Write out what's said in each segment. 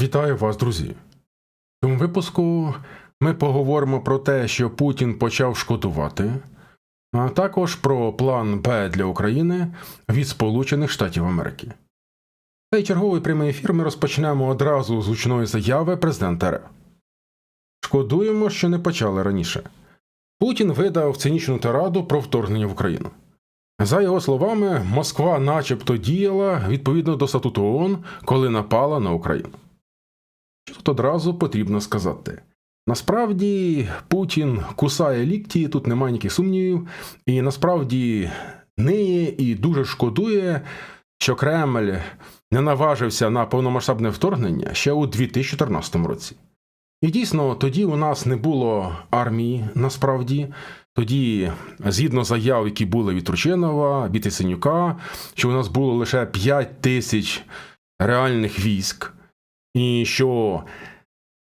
Вітаю вас, друзі. В цьому випуску ми поговоримо про те, що Путін почав шкодувати, а також про план Б для України від Сполучених Штатів Америки. Цей черговий прямий ефір ми розпочнемо одразу з гучної заяви президента РФ. Шкодуємо, що не почали раніше. Путін видав цинічну тираду про вторгнення в Україну. За його словами, Москва начебто діяла відповідно до статуту ООН, коли напала на Україну. Що тут одразу потрібно сказати? Насправді Путін кусає лікті, тут немає ніяких сумнівів, і насправді ниє і дуже шкодує, що Кремль не наважився на повномасштабне вторгнення ще у 2014 році. І дійсно, тоді у нас не було армії насправді. Тоді, згідно заяв, які були від Турчинова, від Ісенюка, що у нас було лише 5 тисяч реальних військ, і що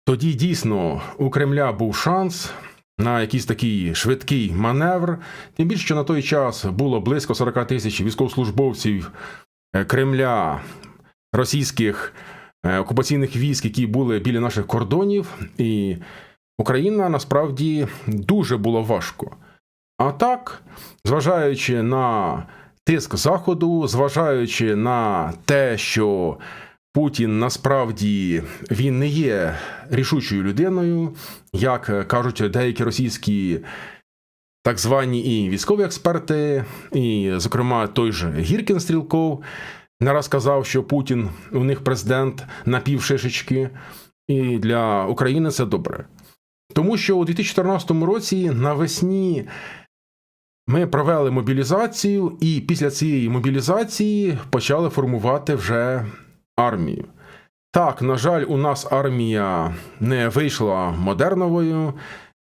тоді дійсно у Кремля був шанс на якийсь такий швидкий маневр, тим більше, що на той час було близько 40 тисяч військовослужбовців е, Кремля, російських е, окупаційних військ, які були біля наших кордонів, і Україна насправді дуже було важко. А так, зважаючи на тиск Заходу, зважаючи на те, що Путін насправді він не є рішучою людиною, як кажуть деякі російські так звані і військові експерти, і, зокрема, той же Гіркін Стрілков не раз казав, що Путін у них президент на півшишечки, і для України це добре. Тому що у 2014 році навесні ми провели мобілізацію, і після цієї мобілізації почали формувати вже армію. Так, на жаль, у нас армія не вийшла модерновою,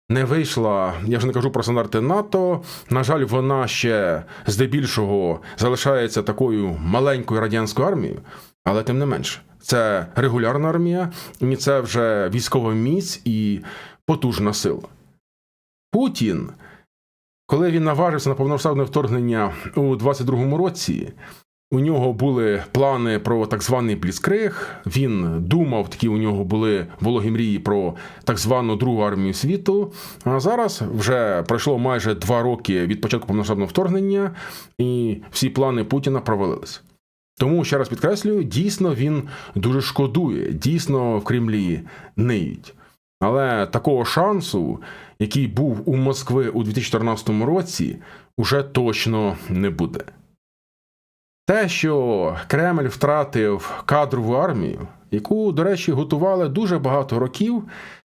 не вийшла, я вже не кажу про стандарти НАТО. На жаль, вона ще здебільшого залишається такою маленькою радянською армією, але тим не менше, це регулярна армія, і це вже військова міць і потужна сила. Путін, коли він наважився на повномасштабне вторгнення у 22-му році, у нього були плани про так званий бліцкриг. Він думав, такі у нього були вологі мрії про так звану Другу армію світу. А зараз вже пройшло майже два роки від початку повномасштабного вторгнення, і всі плани Путіна провалились. Тому ще раз підкреслюю, дійсно він дуже шкодує, дійсно в Кремлі ниють. Але такого шансу, який був у Москви у 2014 році, уже точно не буде. Те, що Кремль втратив кадрову армію, яку, до речі, готували дуже багато років,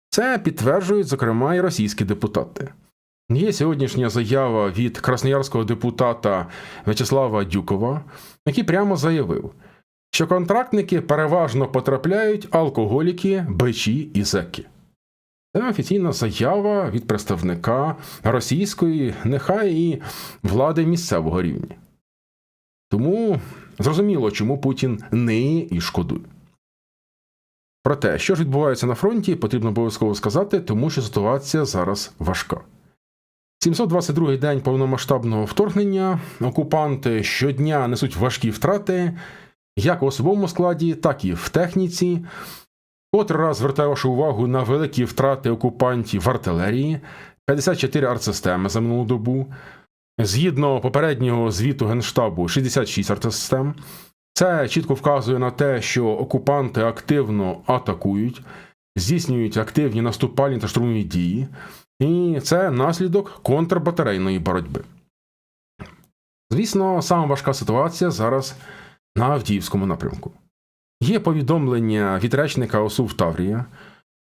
це підтверджують, зокрема, і російські депутати. Є сьогоднішня заява від красноярського депутата В'ячеслава Дюкова, який прямо заявив, що контрактники переважно потрапляють алкоголіки, бичі і зеки. Це офіційна заява від представника російської, нехай і влади місцевого рівня. Тому зрозуміло, чому Путін ниє і шкодує. Проте, що ж відбувається на фронті, потрібно обов'язково сказати, тому що ситуація зараз важка. 722-й день повномасштабного вторгнення окупанти щодня несуть важкі втрати як в особовому складі, так і в техніці. Котрий раз звертаю вашу увагу на великі втрати окупантів в артилерії, 54 артсистеми за минулу добу. Згідно попереднього звіту Генштабу, 66 артсистем. Це чітко вказує на те, що окупанти активно атакують, здійснюють активні наступальні та штурмові дії, і це наслідок контрбатарейної боротьби. Звісно, сама важка ситуація зараз на Авдіївському напрямку. Є повідомлення від речника ОСУ в Таврія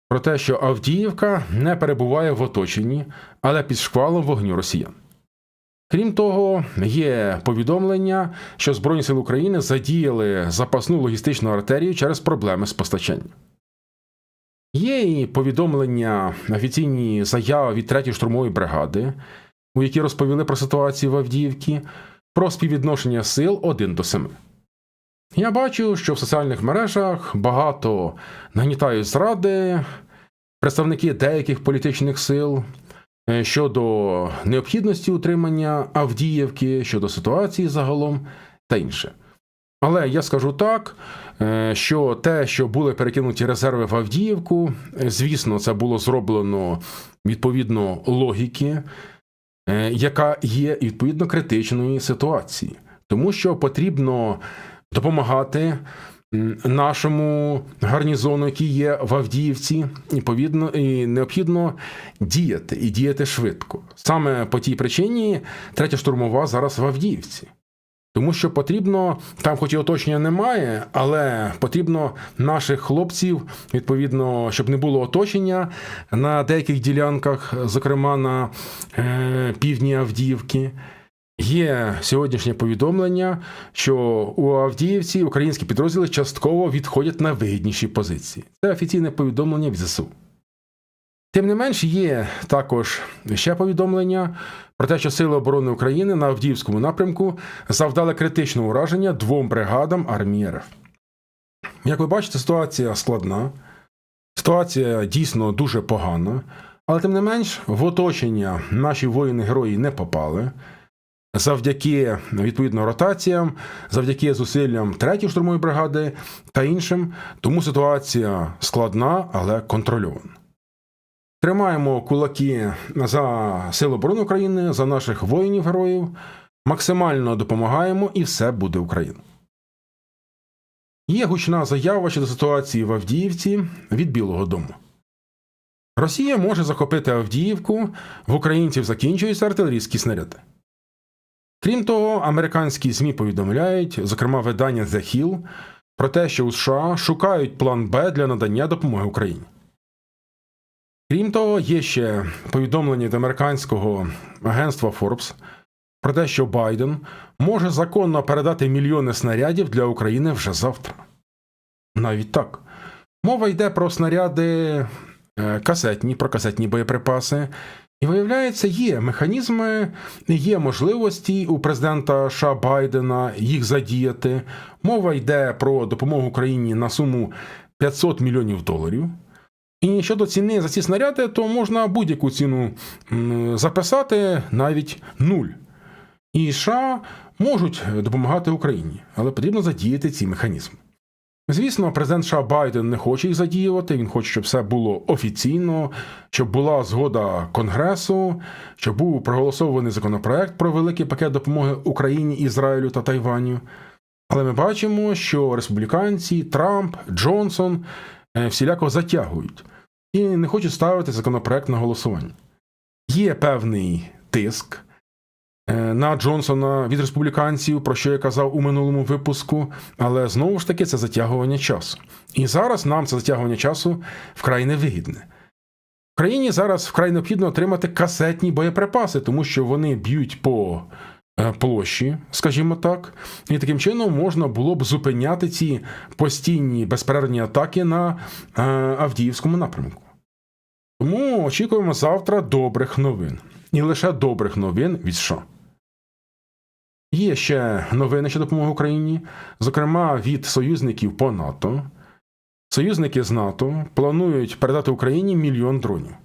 про те, що Авдіївка не перебуває в оточенні, але під шквалом вогню росіян. Крім того, є повідомлення, що Збройні сили України задіяли запасну логістичну артерію через проблеми з постачанням. Є і повідомлення офіційні заяви від 3-ї штурмової бригади, у якій розповіли про ситуацію в Авдіївці, про співвідношення сил 1 до 7. Я бачу, що в соціальних мережах багато нагнітають зради, представники деяких політичних сил щодо необхідності утримання Авдіївки, щодо ситуації загалом та інше. Але я скажу так, е, що те, що були перекинуті резерви в Авдіївку, е, звісно, це було зроблено відповідно логіки, е, яка є відповідно критичної ситуації, тому що потрібно допомагати нашому гарнізону, який є в Авдіївці, і відповідно і необхідно діяти і діяти швидко. Саме по тій причині третя штурмова зараз в Авдіївці. Тому що потрібно, там хоч і оточення немає, але потрібно наших хлопців, відповідно, щоб не було оточення на деяких ділянках, зокрема на е, півдні Авдіївки. Є сьогоднішнє повідомлення, що у Авдіївці українські підрозділи частково відходять на вигідніші позиції. Це офіційне повідомлення від ЗСУ. Тим не менш, є також ще повідомлення про те, що Сили оборони України на Авдіївському напрямку завдали критичне ураження двом бригадам армії РФ. Як ви бачите, ситуація складна, ситуація дійсно дуже погана, але тим не менш, в оточення наші воїни-герої не попали. Завдяки відповідно ротаціям, завдяки зусиллям 3-ї штурмової бригади та іншим, тому ситуація складна, але контрольована. Тримаємо кулаки за Сили оборони України, за наших воїнів-героїв, максимально допомагаємо і все буде Україна. Є гучна заява щодо ситуації в Авдіївці від Білого Дому. Росія може захопити Авдіївку, в українців закінчуються артилерійські снаряди. Крім того, американські ЗМІ повідомляють, зокрема видання The Hill, про те, що у США шукають план Б для надання допомоги Україні. Крім того, є ще повідомлення від американського агентства Forbes про те, що Байден може законно передати мільйони снарядів для України вже завтра. Навіть так. Мова йде про снаряди е, касетні, про касетні боєприпаси. І виявляється, є механізми, є можливості у президента США Байдена їх задіяти. Мова йде про допомогу Україні на суму 500 мільйонів доларів. І щодо ціни за ці снаряди, то можна будь-яку ціну записати навіть нуль. І США можуть допомагати Україні, але потрібно задіяти ці механізми. Звісно, президент США Байден не хоче їх задіювати. Він хоче, щоб все було офіційно, щоб була згода Конгресу, щоб був проголосований законопроект про великий пакет допомоги Україні, Ізраїлю та Тайваню. Але ми бачимо, що республіканці, Трамп, Джонсон е, всіляко затягують і не хочуть ставити законопроект на голосування. Є певний тиск на Джонсона від республіканців, про що я казав у минулому випуску, але знову ж таки це затягування часу. І зараз нам це затягування часу вкрай невигідне. В країні зараз вкрай необхідно отримати касетні боєприпаси, тому що вони б'ють по е, площі, скажімо так, і таким чином можна було б зупиняти ці постійні безперервні атаки на е, Авдіївському напрямку. Тому очікуємо завтра добрих новин. І лише добрих новин від США. Є ще новини щодо допомоги Україні, зокрема від союзників по НАТО. Союзники з НАТО планують передати Україні мільйон дронів.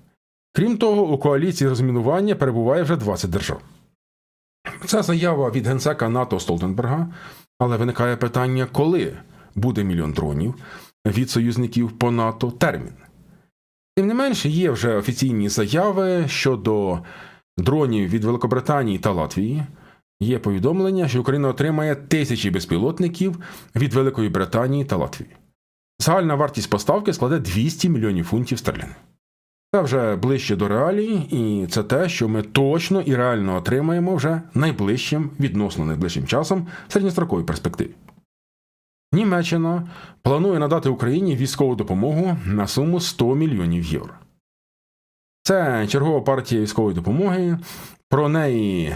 Крім того, у коаліції розмінування перебуває вже 20 держав. Це заява від генсека НАТО Столтенберга, але виникає питання, коли буде мільйон дронів від союзників по НАТО термін. Тим не менше, є вже офіційні заяви щодо дронів від Великобританії та Латвії. Є повідомлення, що Україна отримає тисячі безпілотників від Великої Британії та Латвії. Загальна вартість поставки складе 200 мільйонів фунтів стерлінгів. Це вже ближче до реалії, і це те, що ми точно і реально отримаємо вже найближчим, відносно найближчим часом в середньостроковій перспективі. Німеччина планує надати Україні військову допомогу на суму 100 мільйонів євро. Це чергова партія військової допомоги. Про неї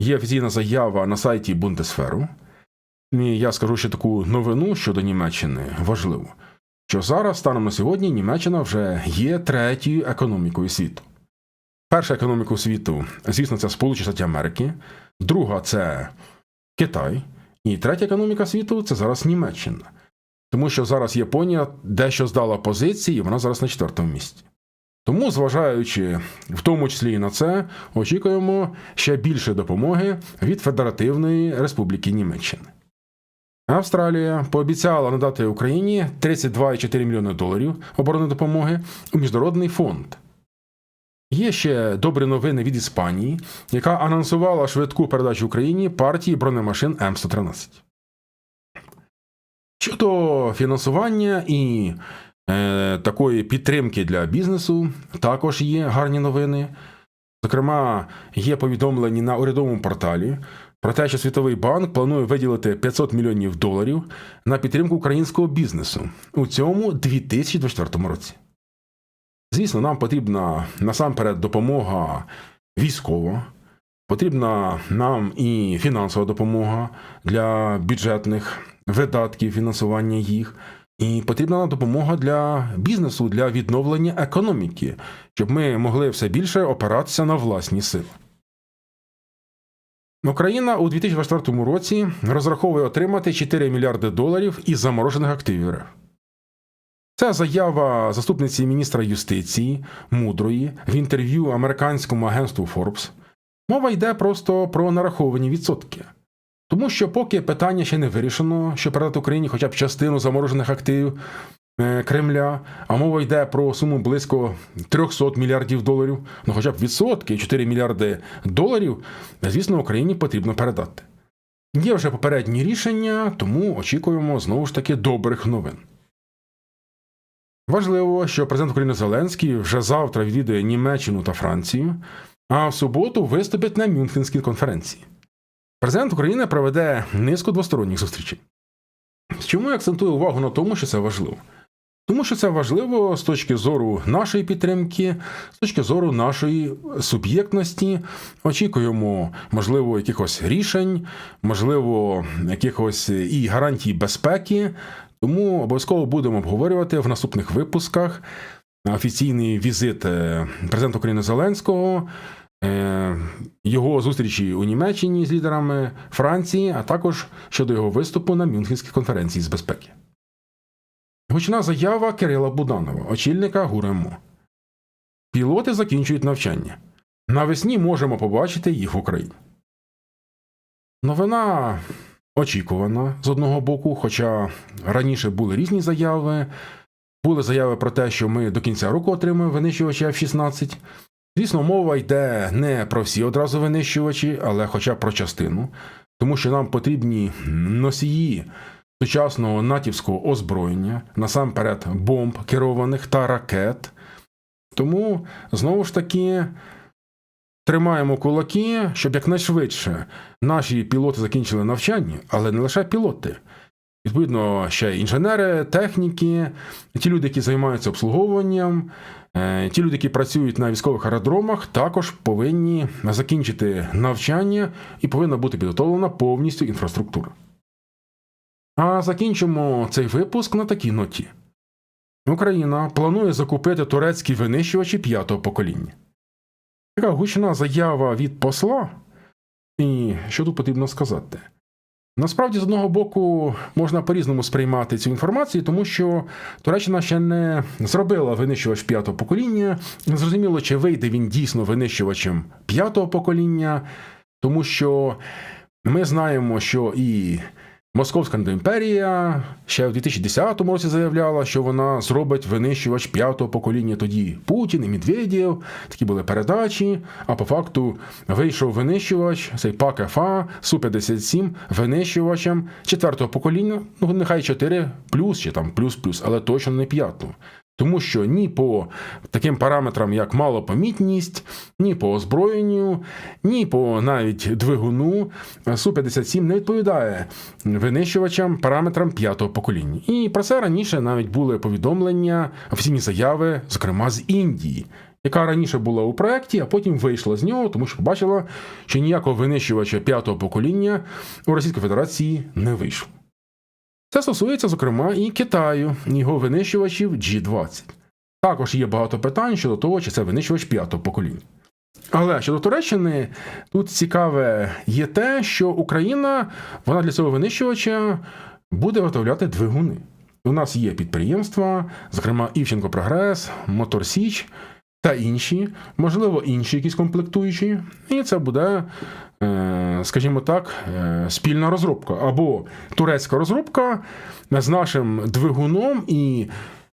є офіційна заява на сайті Бундесферу. І я скажу ще таку новину щодо Німеччини важливу, що зараз, станом на сьогодні, Німеччина вже є третьою економікою світу. Перша економіка світу, звісно, це Сполучені Штати Америки, друга це Китай, і третя економіка світу це зараз Німеччина. Тому що зараз Японія дещо здала позиції, і вона зараз на четвертому місці. Тому, зважаючи в тому числі і на це, очікуємо ще більше допомоги від Федеративної Республіки Німеччини. Австралія пообіцяла надати Україні 32,4 мільйони доларів оборонної допомоги у міжнародний фонд. Є ще добрі новини від Іспанії, яка анонсувала швидку передачу Україні партії бронемашин М113. Щодо фінансування і такої підтримки для бізнесу, також є гарні новини. Зокрема, є повідомлені на урядовому порталі про те, що Світовий банк планує виділити 500 мільйонів доларів на підтримку українського бізнесу у цьому 2024 році. Звісно, нам потрібна насамперед допомога військова, потрібна нам і фінансова допомога для бюджетних видатків, фінансування їх, і потрібна нам допомога для бізнесу, для відновлення економіки, щоб ми могли все більше опиратися на власні сили. Україна у 2024 році розраховує отримати 4 мільярди доларів із заморожених активів РФ. Це заява заступниці міністра юстиції Мудрої в інтерв'ю американському агентству Forbes. Мова йде просто про нараховані відсотки. Тому що поки питання ще не вирішено, що передати Україні хоча б частину заморожених активів е, Кремля, а мова йде про суму близько 300 мільярдів доларів, ну хоча б відсотки, 4 мільярди доларів, звісно, Україні потрібно передати. Є вже попередні рішення, тому очікуємо знову ж таки добрих новин. Важливо, що президент України Зеленський вже завтра відвідує Німеччину та Францію, а в суботу виступить на Мюнхенській конференції. Президент України проведе низку двосторонніх зустрічей. Чому я акцентую увагу на тому, що це важливо? Тому що це важливо з точки зору нашої підтримки, з точки зору нашої суб'єктності. Очікуємо, можливо, якихось рішень, можливо, якихось і гарантій безпеки. Тому обов'язково будемо обговорювати в наступних випусках офіційний візит е, президента України Зеленського, його зустрічі у Німеччині з лідерами Франції, а також щодо його виступу на Мюнхенській конференції з безпеки. Гучна заява Кирила Буданова, очільника ГУРМО. Пілоти закінчують навчання. Навесні можемо побачити їх в Україні. Новина очікувана з одного боку, хоча раніше були різні заяви. Були заяви про те, що ми до кінця року отримаємо винищувачі F-16. Звісно, мова йде не про всі одразу винищувачі, але хоча про частину, тому що нам потрібні носії сучасного натівського озброєння, насамперед бомб керованих та ракет. Тому знову ж таки тримаємо кулаки, щоб якнайшвидше наші пілоти закінчили навчання, але не лише пілоти. Відповідно, ще інженери, техніки, ті люди, які займаються обслуговуванням, е, ті люди, які працюють на військових аеродромах, також повинні закінчити навчання і повинна бути підготовлена повністю інфраструктура. А закінчимо цей випуск на такій ноті. Україна планує закупити турецькі винищувачі п'ятого покоління. Така гучна заява від посла. І що тут потрібно сказати? Насправді, з одного боку, можна по-різному сприймати цю інформацію, тому що Туреччина ще не зробила винищувач п'ятого покоління. Зрозуміло, чи вийде він дійсно винищувачем п'ятого покоління, тому що ми знаємо, що і Московська імперія ще в 2010 році заявляла, що вона зробить винищувач п'ятого покоління. Тоді Путін і Медведєв, такі були передачі. А по факту вийшов винищувач, цей ПАК ФА Су-57 винищувачем четвертого покоління, ну нехай 4 плюс чи там плюс-плюс, але точно не п'ятого. Тому що ні по таким параметрам, як малопомітність, ні по озброєнню, ні по навіть двигуну Су-57 не відповідає винищувачам параметрам п'ятого покоління. І про це раніше навіть були повідомлення, офіційні заяви, зокрема з Індії, яка раніше була у проєкті, а потім вийшла з нього, тому що побачила, що ніякого винищувача п'ятого покоління у Російській Федерації не вийшло. Це стосується, зокрема, і Китаю, його винищувачів G20. Також є багато питань щодо того, чи це винищувач п'ятого покоління. Але щодо Туреччини, тут цікаве є те, що Україна вона для цього винищувача буде виготовляти двигуни. У нас є підприємства, зокрема Івченко Прогрес, Мотор Січ. Та інші, можливо, інші якісь комплектуючі, і це буде, е, скажімо так, е, спільна розробка або турецька розробка з нашим двигуном, і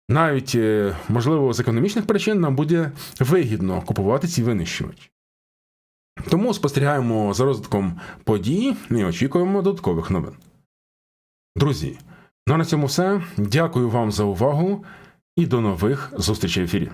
навіть, е, можливо, з економічних причин нам буде вигідно купувати ці винищувачі. Тому спостерігаємо за розвитком подій і очікуємо додаткових новин. Друзі, ну а на цьому все. Дякую вам за увагу і до нових зустрічей в ефірі.